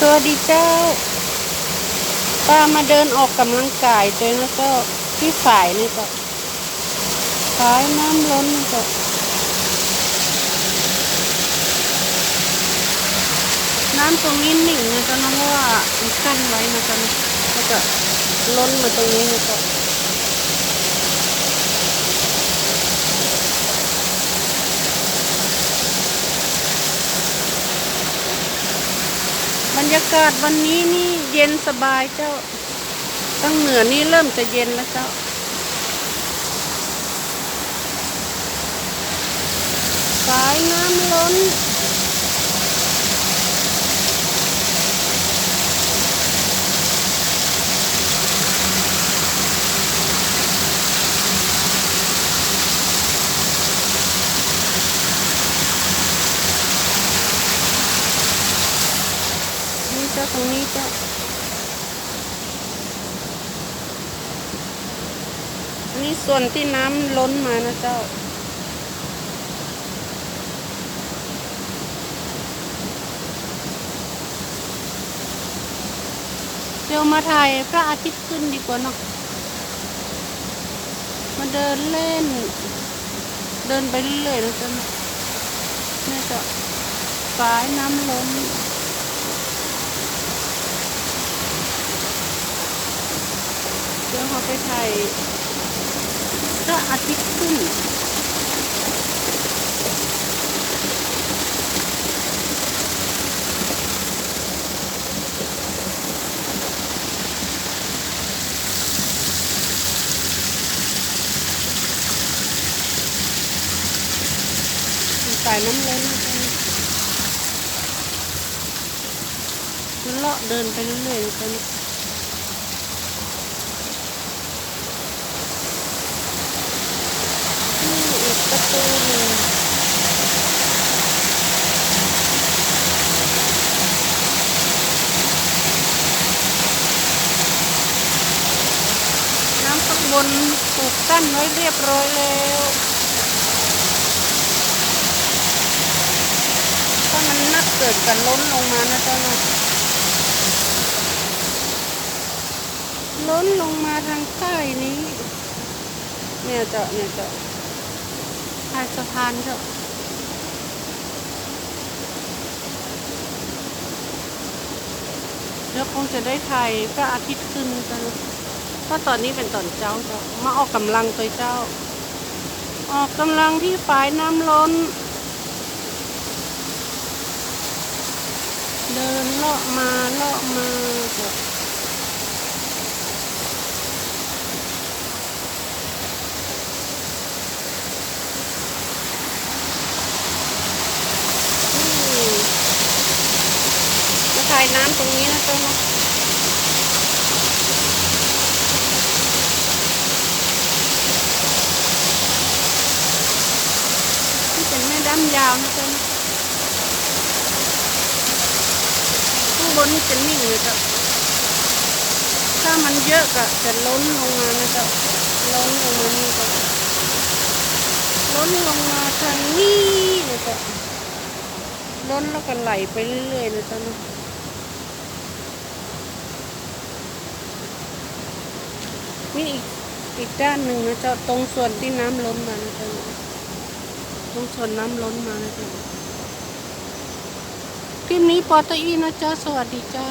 สวัสดีเจ้าป้ามาเดินออกกำลังกายเจอแล้วก็ที่ฝ่ายนี่ก็ฝายน้ำล้นนี่ก็น้ำตรงนี้หนิ่งนะจ๊ะน้องว่ามันกั้นไว้นะจ๊ะนะแล้วก็ล้นมาตรงนี้นะจ๊ะ บรรยากาศวันนี้นี่เย็นสบายเจ้าตั้งเหนือนี่เริ่มจะเย็นแล้วเจ้า สายน้ำล้น จ้าตรงนี้เจ้าอันนี้ส่วนที่น้ำล้นมานะเจ้าเดี๋ยวมาถ่ายพระอาทิตย์ขึ้นดีกว่าเนาะมาเดินเล่น เดินไปเรื่อยๆนะจ๊ะนี่จะฝายน้ำล้น เดี๋ยวเขาไปถ่ายพระอาทิตย์ขึ้นสายน้ำล้นเลาะเดินไปเรื่อยๆกันนี่ อีกประตูหนึ่งน้ำข้างบนถูกกั้นไว้เรียบร้อยแล้วถ้ามันนักเกิดกันล้นลงมานะเจ้านะล้นลงมาทางใต้นี้ เนี่ยเจ้าเนี่ยเจ้า ทางสะพานเจ้าเดี๋ยวคงจะได้ถ่ายพระอาทิตย์ขึ้นกันเพราะตอนนี้เป็นตอนเจ้าจ้ามาออกกำลังตัวเจ้า ออกกำลังที่ฝายน้ำล้น เดินเลาะมาเลาะมาจ้ะนี่ จะถ่ายน้ำตรงนี้นะเจ้าเนาะนี่เป็นแม่ด้ำยาวนะเจ้าเนาะข้างบนนี่จะนิ่งเลยจ้ะถ้ามันเยอะก็จะล้นลงมานะจ๊ะล้นลงมานี่ก็ล้นลงมาทางนี้นะจ๊ะล้นแล้วก็ไหลไปเรื่อยๆนะจ๊ะนาะ มีอีกอีกด้านหนึ่งนะเจ้าตรงส่วนที่น้ำล้นมานะจ๊ะตรงส่วนน้ำล้นมานะจ๊ะคลิปนี้ปอตอีนะเจ้าสวัสดีเจ้า